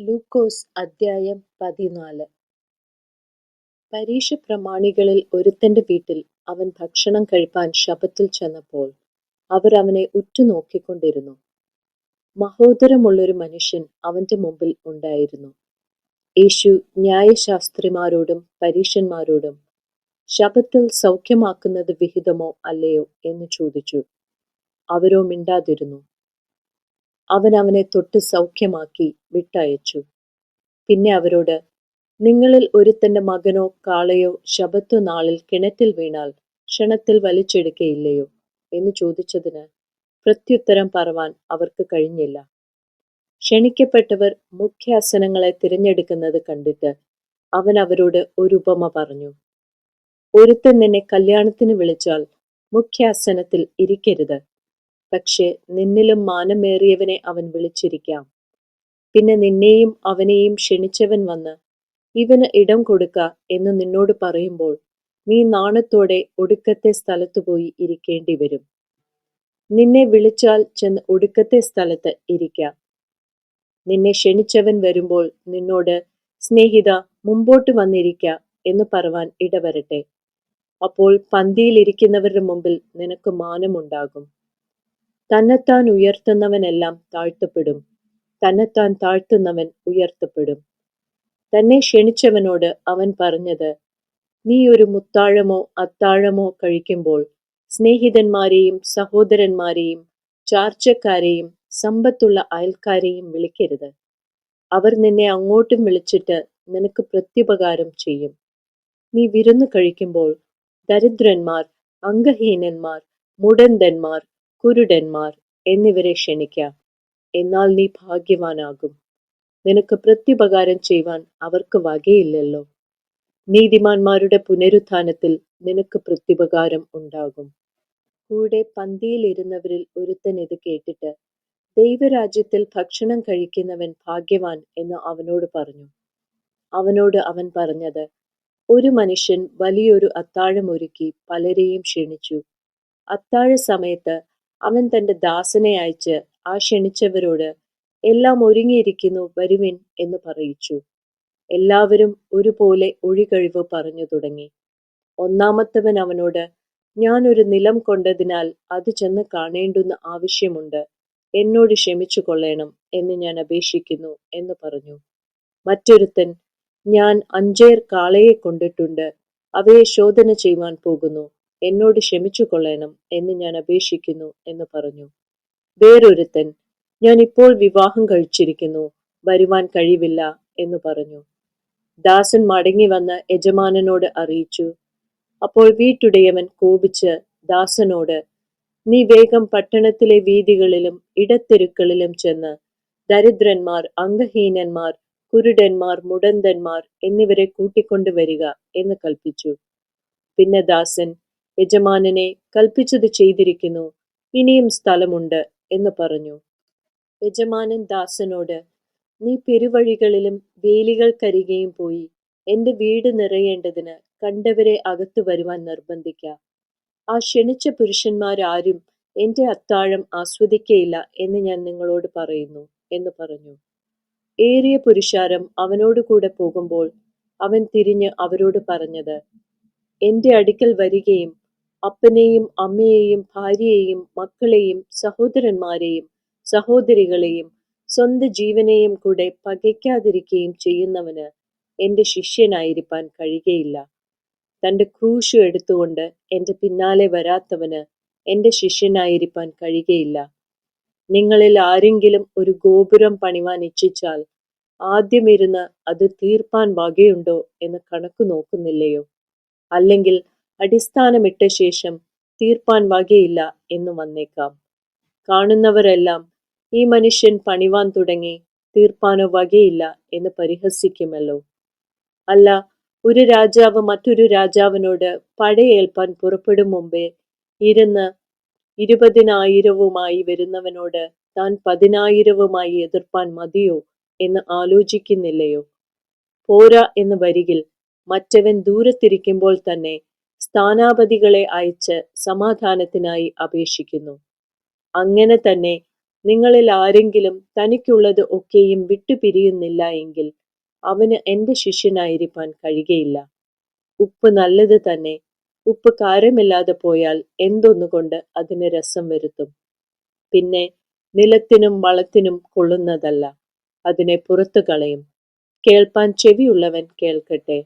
ലൂക്കോസ് അദ്ധ്യായം പതിനാല്. പരീക്ഷ പ്രമാണികളിൽ ഒരുത്തന്റെ വീട്ടിൽ അവൻ ഭക്ഷണം കഴിപ്പാൻ ശബത്തിൽ ചെന്നപ്പോൾ അവർ അവനെ ഉറ്റുനോക്കിക്കൊണ്ടിരുന്നു. മഹോദരമുള്ളൊരു മനുഷ്യൻ അവന്റെ മുമ്പിൽ ഉണ്ടായിരുന്നു. യേശു ന്യായശാസ്ത്രിമാരോടും പരീശന്മാരോടും ശബത്തിൽ സൗഖ്യമാക്കുന്നത് വിഹിതമോ അല്ലയോ എന്ന് ചോദിച്ചു. അവരോ മിണ്ടാതിരുന്നു. അവൻ അവനെ തൊട്ട് സൗഖ്യമാക്കി വിട്ടയച്ചു. പിന്നെ അവരോട് നിങ്ങളിൽ ഒരുത്തന്റെ മകനോ കാളയോ ശബത്തു നാളിൽ കിണറ്റിൽ വീണാൽ ക്ഷണത്തിൽ വലിച്ചെടുക്കയില്ലയോ? എന്ന് ചോദിച്ചതിന് പ്രത്യുത്തരം പറവാൻ അവർക്ക് കഴിഞ്ഞില്ല. ക്ഷണിക്കപ്പെട്ടവർ മുഖ്യാസനങ്ങളെ തിരഞ്ഞെടുക്കുന്നത് കണ്ടിട്ട് അവൻ അവരോട് ഒരു ഉപമ പറഞ്ഞു ഒരുത്തൻ നിന്നെ കല്യാണത്തിന് വിളിച്ചാൽ മുഖ്യാസനത്തിൽ ഇരിക്കരുത്. പക്ഷേ നിന്നിലും മാനമേറിയവനെ അവൻ വിളിച്ചിരിക്കാം. പിന്നെ നിന്നെയും അവനെയും ക്ഷണിച്ചവൻ വന്ന് ഇവന് ഇടം കൊടുക്ക എന്ന് നിന്നോട് പറയുമ്പോൾ നീ നാണത്തോടെ ഒടുക്കത്തെ സ്ഥലത്തു പോയി ഇരിക്കേണ്ടി വരും. നിന്നെ വിളിച്ചാൽ ചെന്ന് ഒടുക്കത്തെ സ്ഥലത്ത് ഇരിക്കാം. നിന്നെ ക്ഷണിച്ചവൻ വരുമ്പോൾ നിന്നോട് സ്നേഹിത മുമ്പോട്ട് വന്നിരിക്ക എന്ന് പറവാൻ ഇടവരട്ടെ. അപ്പോൾ പന്തിയിലിരിക്കുന്നവരുടെ മുമ്പിൽ നിനക്ക് മാനമുണ്ടാകും. തന്നെത്താൻ ഉയർത്തുന്നവനെല്ലാം താഴ്ത്തപ്പെടും. തന്നെത്താൻ താഴ്ത്തുന്നവൻ ഉയർത്തപ്പെടും. തന്നെ ക്ഷണിച്ചവനോട് അവൻ പറഞ്ഞത് നീ ഒരു മുത്താഴമോ അത്താഴമോ കഴിക്കുമ്പോൾ സ്നേഹിതന്മാരെയും സഹോദരന്മാരെയും ചാർച്ചക്കാരെയും സമ്പത്തുള്ള അയൽക്കാരെയും വിളിക്കരുത്. അവർ നിന്നെ അങ്ങോട്ടും വിളിച്ചിട്ട് നിനക്ക് പ്രത്യുപകാരം ചെയ്യും. നീ വിരുന്നു കഴിക്കുമ്പോൾ ദരിദ്രന്മാർ അംഗഹീനന്മാർ മുടന്തന്മാർ കുരുടന്മാർ എന്നിവരെ ക്ഷണിക്കാം. എന്നാൽ നീ ഭാഗ്യവാനാകും. നിനക്ക് പ്രത്യുപകാരം ചെയ്യുവാൻ അവർക്ക് വകയില്ലല്ലോ. നീതിമാന്മാരുടെ പുനരുത്ഥാനത്തിൽ നിനക്ക് പ്രത്യുപകാരം ഉണ്ടാകും. കൂടെ പന്തിയിലിരുന്നവരിൽ ഒരുത്തൻ ഇത് കേട്ടിട്ട് ദൈവരാജ്യത്തിൽ ഭക്ഷണം കഴിക്കുന്നവൻ ഭാഗ്യവാൻ എന്ന് അവനോട് പറഞ്ഞു. അവനോട് അവൻ പറഞ്ഞത് ഒരു മനുഷ്യൻ വലിയൊരു അത്താഴം ഒരുക്കി പലരെയും ക്ഷണിച്ചു. അത്താഴ സമയത്ത് അവൻ തന്റെ ദാസനെ അയച്ച് ആ ക്ഷണിച്ചവരോട് എല്ലാം ഒരുങ്ങിയിരിക്കുന്നു വരുവിൻ എന്ന് പറയിച്ചു. എല്ലാവരും ഒരുപോലെ ഒഴികഴിവ് പറഞ്ഞു തുടങ്ങി. ഒന്നാമത്തവൻ അവനോട് ഞാൻ ഒരു നിലം കൊണ്ടതിനാൽ അത് ചെന്ന് കാണേണ്ടുന്ന ആവശ്യമുണ്ട്. എന്നോട് ക്ഷമിച്ചു കൊള്ളേണം എന്ന് ഞാൻ അപേക്ഷിക്കുന്നു എന്ന് പറഞ്ഞു. മറ്റൊരുത്തൻ ഞാൻ അഞ്ചേർ കാളയെ കൊണ്ടിട്ടുണ്ട് അവയെ ശോധന ചെയ്യുവാൻ പോകുന്നു. എന്നോട് ക്ഷമിച്ചു കൊള്ളേണം എന്ന് ഞാൻ അപേക്ഷിക്കുന്നു എന്ന് പറഞ്ഞു. വേറൊരുത്തൻ ഞാൻ ഇപ്പോൾ വിവാഹം കഴിച്ചിരിക്കുന്നു വരുവാൻ കഴിവില്ല എന്ന് പറഞ്ഞു. ദാസൻ മടങ്ങി വന്ന് യജമാനനോട് അറിയിച്ചു. അപ്പോൾ വീട്ടുടയവൻ കോപിച്ച് ദാസനോട് നീ വേഗം പട്ടണത്തിലെ വീതികളിലും ഇടത്തെരുക്കളിലും ചെന്ന് ദരിദ്രന്മാർ അംഗഹീനന്മാർ കുരുടന്മാർ മുടന്തന്മാർ എന്നിവരെ കൂട്ടിക്കൊണ്ടുവരിക എന്ന് കൽപ്പിച്ചു. പിന്നെ ദാസൻ യജമാനനെ കൽപ്പിച്ചത് ചെയ്തിരിക്കുന്നു. ഇനിയും സ്ഥലമുണ്ട് എന്ന് പറഞ്ഞു. യജമാനൻ ദാസനോട് നീ പെരുവഴികളിലും വേലികൾക്കരികെയും പോയി എന്റെ വീട് നിറയേണ്ടതിന് കണ്ടവരെ അകത്തു വരുവാൻ നിർബന്ധിക്ക. ആ ക്ഷണിച്ച പുരുഷന്മാരാരും എന്റെ അത്താഴം ആസ്വദിക്കയില്ല എന്ന് ഞാൻ നിങ്ങളോട് പറയുന്നു എന്ന് പറഞ്ഞു. ഏറിയ പുരുഷാരം അവനോട് കൂടെ പോകുമ്പോൾ അവൻ തിരിഞ്ഞ് അവരോട് പറഞ്ഞത് എന്റെ അടുക്കൽ വരികയും അപ്പനെയും അമ്മയെയും ഭാര്യയെയും മക്കളെയും സഹോദരന്മാരെയും സഹോദരികളെയും സ്വന്തം ജീവനെയും കൂടെ പകയ്ക്കാതിരിക്കുകയും ചെയ്യുന്നവന് എന്റെ ശിഷ്യനായിരിക്കാൻ കഴിയുകയില്ല. തന്റെ ക്രൂശു എടുത്തുകൊണ്ട് എന്റെ പിന്നാലെ വരാത്തവന് എന്റെ ശിഷ്യനായിരിക്കാൻ കഴിയുകയില്ല. നിങ്ങളിൽ ആരെങ്കിലും ഒരു ഗോപുരം പണിവാൻ ഇച്ഛിച്ചാൽ ആദ്യമിരുന്ന് അത് തീർപ്പാൻ വകയുണ്ടോ എന്ന് കണക്ക് നോക്കുന്നില്ലയോ? അല്ലെങ്കിൽ അടിസ്ഥാനമിട്ട ശേഷം തീർപ്പാൻ വകയില്ല എന്ന് വന്നേക്കാം. കാണുന്നവരെല്ലാം ഈ മനുഷ്യൻ പണിവാൻ തുടങ്ങി തീർപ്പാനോ വകയില്ല എന്ന് പരിഹസിക്കുമല്ലോ. അല്ല ഒരു രാജാവ് മറ്റൊരു രാജാവിനോട് പടയേൽപ്പാൻ പുറപ്പെടും മുമ്പേ ഇരുന്ന് ഇരുപതിനായിരവുമായി വരുന്നവനോട് താൻ പതിനായിരവുമായി എതിർപ്പാൻ മതിയോ എന്ന് ആലോചിക്കുന്നില്ലയോ? പോരാ എന്ന് വരികിൽ മറ്റവൻ ദൂരത്തിരിക്കുമ്പോൾ തന്നെ സ്ഥാനാപതികളെ അയച്ച് സമാധാനത്തിനായി അപേക്ഷിക്കുന്നു. അങ്ങനെ തന്നെ നിങ്ങളിൽ ആരെങ്കിലും തനിക്കുള്ളത് ഒക്കെയും വിട്ടുപിരിയുന്നില്ല എങ്കിൽ അവന് എന്റെ ശിഷ്യനായിരിക്കാൻ കഴിയുകയില്ല. ഉപ്പ് നല്ലത് തന്നെ. ഉപ്പ് കാരമില്ലാതെ പോയാൽ എന്തൊന്നുകൊണ്ട് അതിന് രസം വരുത്തും? പിന്നെ നിലത്തിനും വളത്തിനും കൊള്ളുന്നതല്ല. അതിനെ പുറത്തു കളയും. കേൾപ്പാൻ ചെവിയുള്ളവൻ കേൾക്കട്ടെ.